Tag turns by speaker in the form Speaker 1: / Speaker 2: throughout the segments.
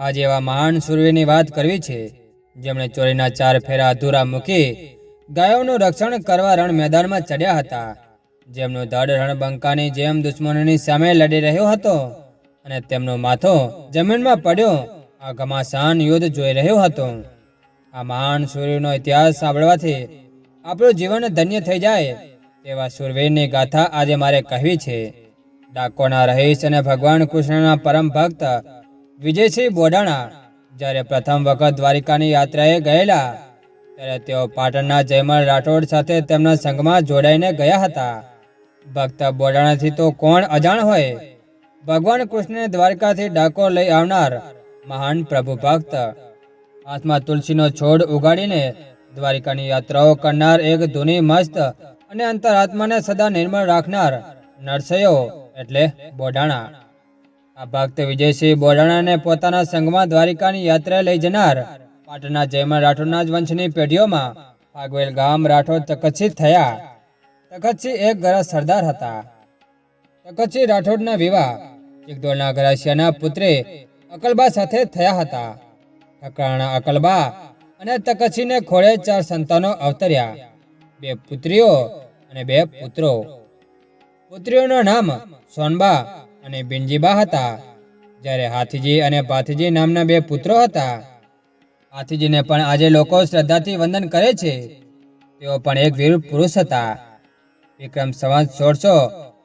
Speaker 1: આજે એવા મહાન સુરવીરની વાત કરવી છે, જેમણે ચોરીના ચાર ફેરા અધૂરા મૂકી ગાયોનું રક્ષણ કરવા રણ મેદાનમાં ચડ્યા હતા. જેમનું ધડ રણબંકાની જેમ દુશ્મનોની સામે લડી રહ્યો હતો અને તેમનો માથો જમીનમાં પડ્યો, આ ઘમાસાન યુદ્ધ જોઈ રહ્યો હતો. આ મહાન સૂર્યનો ઇતિહાસ સાંભળવાથી આપણું જીવન ધન્ય થઈ જાય, તેવા સુરવીરની ગાથા આજે મારે કહેવી છે. ડાકોના રહીશ અને ભગવાન કૃષ્ણના પરમ ભક્ત વિજયસિંહ બોડાણા જ્યારે પ્રથમ વખત દ્વારિકાની યાત્રાએ ગયેલા, ત્યારે તેઓ પાટણના જયમલ રાઠોડ સાથે તેમના સંઘમાં જોડાઈને ગયા હતા. ભક્ત બોડાણાથી તો કોણ અજાણ હોય? ભગવાન કૃષ્ણને દ્વારકાથી ડાકો લઈ આવનાર મહાન પ્રભુ ભક્ત. હાથમાં તુલસીનો છોડ ઉગાડીને દ્વારિકાની યાત્રાઓ કરનાર એક ધૂની મસ્ત અને અંતરાત્માને સદા નિર્મળ રાખનાર નરસૈયો એટલે બોડાણા. આ ભક્ત વિજયસિંહ બોરાણાને પોતાના સંઘમાં દ્વારિકાની યાત્રા લઈ જનાર. પાટણના જયમલ રાઠોડના જ વંશની પેઢીઓમાં ફાગવેલ ગામ રાઠોડ તકતસિંહ થયા. તખતસિંહ એક ગરજ સરદાર હતા. તખતસિંહ રાઠોડના વિવાહ ચિકદોલના ગરાસિયાના પુત્રે અકલબા સાથે થયા હતા. ઠકરાણા અકલબા અને તકતસિંહને ખોળે ચાર સંતાનો અવતર્યા. બે પુત્રીઓ અને બે પુત્રો. પુત્રીઓના નામ સોનબા અને બિનજીબા હતા. જ્યારે હાથીજી અને ભાથીજી નામના બે પુત્રો હતા. હાથીજીને પણ આજે લોકો શ્રદ્ધાથી વંદન કરે છે. તેઓ પણ એક વીર પુરુષ હતા. વિક્રમ સંવત સોળસો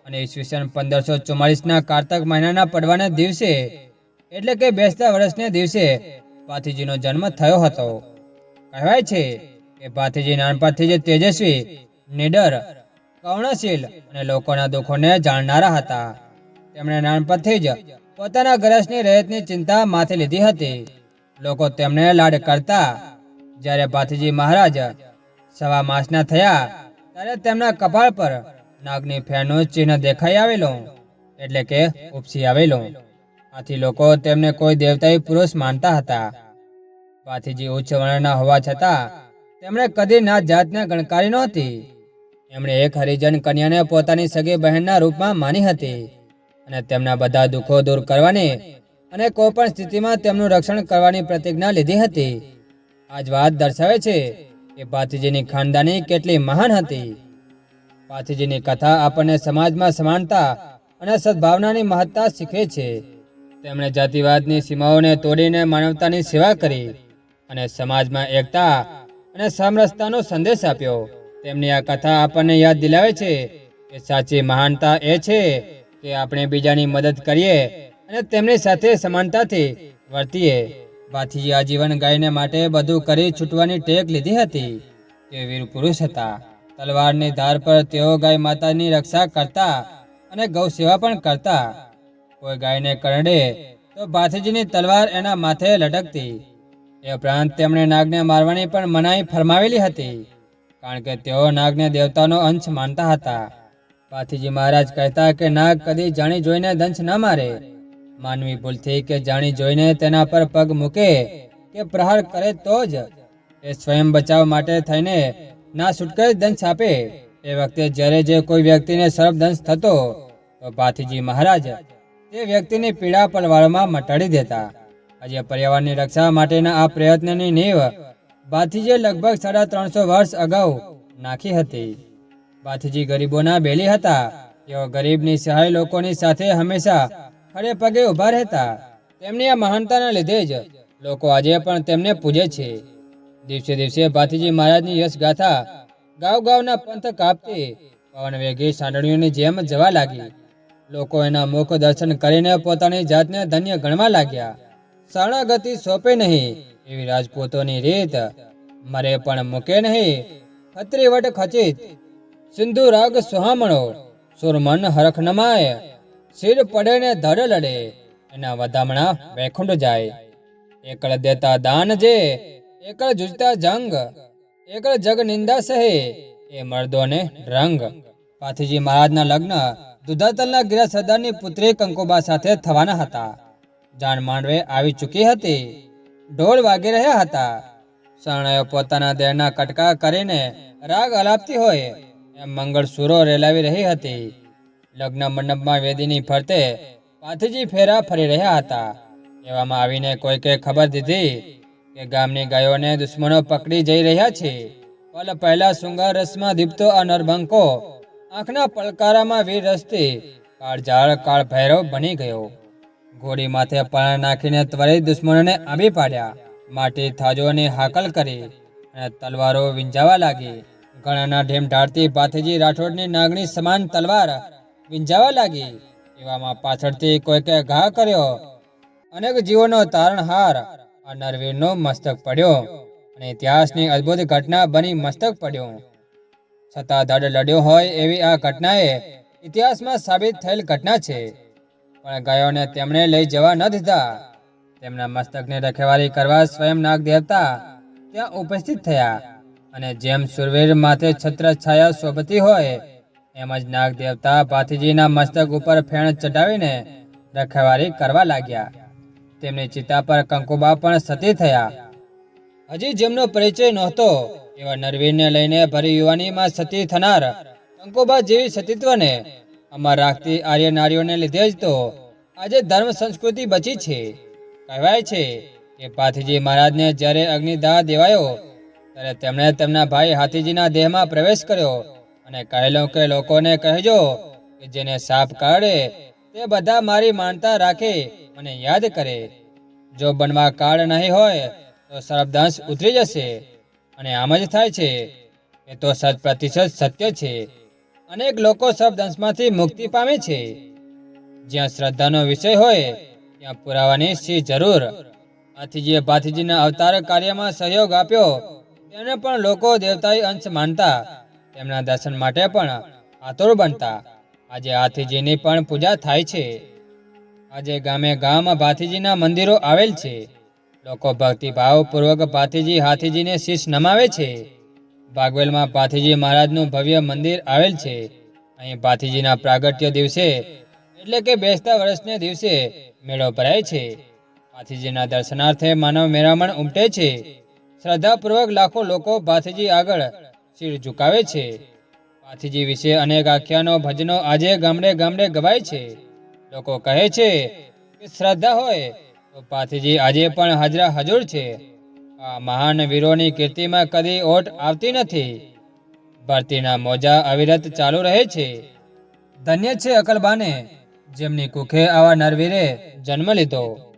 Speaker 1: અને ઈસવીસન પંદરસો ચુમ્માલીસના કારતક મહિનાના પડવાના દિવસે, એટલે કે બેસતા વર્ષને દિવસે, ભાથીજીનો જન્મ થયો હતો. કહેવાય છે કે ભાથીજી નાનપણથી જ તેજસ્વી, નિડર, કરુણશીલ અને લોકોના દુઃખોને જાણનારા હતા. તેમણે નાનપણથી જ પોતાના ગરજની રહેતની ચિંતા માથે લીધી હતી. લોકો તેમને લાડ કરતા, જ્યારે ભાથીજી મહારાજ સવા માસના થયા, ત્યારે તેમના કપાળ પર નાગની ફેરનું ચિહ્ન દેખાઈ આવેલું, એટલે કે ઉપસી આવેલું. આથી લોકો તેમને કોઈ દેવતાઈ પુરુષ માનતા હતા. ભાથીજી ઉચ્ચ વર્ણના હોવા છતાં, તેમણે કદી ના જાતને ગણકારી નહોતી. એમણે એક હરિજન કન્યાને પોતાની સગી બહેનના રૂપમાં માની હતી. અને તેમના બધા દુઃખો દૂર કરવાની અને કોઈ પણ સ્થિતિમાં તેમનું રક્ષણ કરવાની પ્રતિજ્ઞા લીધી હતી. આજ વાત દર્શાવે છે કે પાથીજીની ખાનદાની કેટલી મહાન હતી. પાથીજીની કથા આપણને સમાજમાં સમાનતા અને સદભાવનાની મહત્તા શીખવે છે. તેમણે જાતિવાદની સીમાઓને તોડીને માનવતાની સેવા કરી અને સમાજમાં એકતા અને સમરસતાનો સંદેશ આપ્યો. તેમની આ કથા આપણને યાદ દિલાવે છે કે સાચી મહાનતા એ છે કે આપણે બીજાની મદદ કરીએ અને તેમની સાથે સમાનતાથી વર્તીએ. ભાથીજી આજીવન ગાયને માટે બધું કરી છૂટવાની ટેક લીધી હતી. તે વીર પુરુષ હતા. તલવારની ધાર પર તેઓ ગાય માતાની રક્ષા કરતા અને ગૌ સેવા પણ કરતા. કોઈ ગાયને કરડે તો ભાથીજીની તલવાર એના માથે લટકતી. એ ઉપરાંત તેમણે નાગને મારવાની પણ મનાઈ ફરમાવેલી હતી. કારણ કે તેઓ નાગને દેવતાનો અંશ માનતા હતા. ભાથીજી મહારાજ કહેતા કે નાગ કદી જાણી જોઈને દંશ ન મારે. માનવી ભૂલથી કે જાણી જોઈને તેના પર પગ મૂકે કે પ્રહાર કરે તો જ. એ સ્વયં બચાવ માટે થઈને ના છૂટકે દંશ આપે. એ વખતે જ્યારે જે કોઈ વ્યક્તિને સર્પદંશ થતો, તો ભાથીજી મહારાજ તે વ્યક્તિની પીડા પલવાળમાં મટાડી દેતા. આજે પર્યાવરણની રક્ષા માટેના આ પ્રયત્નની નીવ ભાથીજીએ લગભગ સાડા ત્રણસો વર્ષ અગાઉ નાખી હતી. ભાથીજી ગરીબોના બેલી હતા. તેઓ ગરીબની સહાય લોકોની સાથે હંમેશા ખડે પગે ઊભા રહેતા. તેમની આ મહાનતાના લીધે જ લોકો આજે પણ તેમને પૂજે છે. દિવસે દિવસે ભાથીજી મહારાજની યશ ગાથા ગાવ ગાવના પંથ કાપતી પવન વેગી સાંડણીઓની જેમ જવા લાગી. લોકો એના મુખ દર્શન કરીને પોતાની જાતને ધન્ય ગણવા લાગ્યા. શરણાગતિ સોંપે નહીં એવી રાજપૂતોની રીત. મરે પણ મૂકે નહીં. ખત્રી વટ ખચિત. સિંધુ રાગ સુહામણો, સુરમન હરખ નમાય, શિર પડે ને ધડ લડે, એના વધામણા વૈકુંઠ જાય. એકળ દેતા દાન જે, એકળ જુજતા જંગ, એકળ જગ નિંદા સહે, એ મર્દોને રંગ. પાથીજી મહારાજના લગ્ન દુધાતલના ગિરા સરદારની પુત્રી કંકુબા સાથે થવાના હતા. જાણ માંડવે આવી ચૂકી હતી. ઢોલ વાગી રહ્યા હતા. શરણાયો પોતાના દેહના કટકા કરીને રાગ અલાપતી હોય. એમ મંગળ રેલાવી રહી હતી. લગ્ન મંડપમાં વેદીની ફરતે પાથજી ફેરા ફરી રહ્યા હતા. એવામાં આવીને કોઈકે ખબર દીધી કે ગામની ગાયોને દુશ્મનો પકડી જઈ રહ્યા છે. પલ પહેલા શૃંગાર રસમાં દીપતો આ નરબંકો આંખના પલકારામાં વીર રસથી કાળઝાળ કાળ ભૈરવ બની ગયો. ઘોડી માથે પણ નાખીને ત્વરિત દુશ્મનોને આંબી પાડ્યા. માટી થાજોની હાકલ કરી અને તલવારો વિંજાવા લાગી. ઘણાના ઢેમ ઢાળતી ભાથીજી રાઠોડની નાગણી સમાન તલવાર વિંજાવા લાગી. એવામાં પાછળથી કોઈકે ઘા કર્યો. અનેક જીવોનો તારણહાર આ નરવીરનો મસ્તક પડ્યો અને ઇતિહાસની અદ્ભુત ઘટના બની મસ્તક પડ્યો. છતાં દડ લડ્યો હોય એવી આ ઘટનાએ ઇતિહાસમાં સાબિત થયેલ ઘટના છે. પણ ગાયોને તેમણે લઈ જવા ન દીધા. તેમના મસ્તકની રખેવાળી કરવા સ્વયં નાગ દેવતા ત્યાં ઉપસ્થિત થયા. અને જેમ સુરવીર માથે છત્ર છાયા શોભતી હોય, એમ જ નાગ દેવતા ભાથીજીના મસ્તક ઉપર ફેણ ચઢાવીને રખેવારી કરવા લાગ્યા. તેમની ચિતા પર કંકુબા પણ સતી થયા. હજી જેમનો પરિચય નહોતો, એવા નરવીરને લઈને ભરી યુવાનીમાં સતી થનાર કંકુબા જેવી સતીત્વને અમર રાખતી આર્ય નારીઓને લીધે જ તો આજે ધર્મ સંસ્કૃતિ બચી છે. કહેવાય છે કે પાથીજી મહારાજને જ્યારે અગ્નિદાહ દેવાયો ત્યારે તેમણે તેમના ભાઈ હાથીજીના દેહમાં પ્રવેશ કર્યો અને કહેલો કે લોકોને કહેજો કે જેને સાપ કાઢે તે બધા મારી માનતા રાખે મને યાદ કરે. જો બનવા કાળ નહીં હોય તો સર્પદંશ ઉતરી જશે અને આમ જ થાય છે એ તો સત પ્રતિશત સત્ય છે. અનેક લોકો સર્પદંશમાંથી મુક્તિ પામે છે. જ્યાં શ્રદ્ધાનો વિષય હોય ત્યાં પુરાવાની સી જરૂર? આથીજીએ ભાથીજીના અવતાર કાર્યમાં સહયોગ આપ્યો તેને પણ લોકો દેવતાઈ અંશ માનતા, તેમના દર્શન માટે પણ આતુર બનતા. આજે હાથીજીની પણ પૂજા થાય છે. આજે ગામે ગામ ભાથીજીના મંદિરો આવેલ છે. લોકો ભક્તિભાવપૂર્વક ભાથીજી હાથીજીને શીશ નમાવે છે. ભાગવેલમાં ભાથીજી મહારાજનું ભવ્ય મંદિર આવેલ છે. અહીં ભાથીજીના પ્રાગટ્ય દિવસે, એટલે કે બેસતા વર્ષને દિવસે મેળો ભરાય છે. ભાથીજીના દર્શનાર્થે માનવ મેરામણ ઉમટે છે. શ્રદ્ધાપૂર્વક લાખો લોકો ભાથીજી આગળ શિર ઝુકાવે છે. ભાથીજી વિશે અનેક આખ્યાનો, ભજનો આજે ગામડે ગામડે ગવાય છે. લોકો કહે છે કે શ્રદ્ધા હોય તો પાથીજી આજે પણ હાજરા હજુર છે. આ મહાન વીરોની કીર્તિમાં કદી ઓટ આવતી નથી. ભરતીના મોજા અવિરત ચાલુ રહે છે. ધન્ય છે અકલબાને, જેમની કુખે આવા નરવીરે જન્મ લીધો.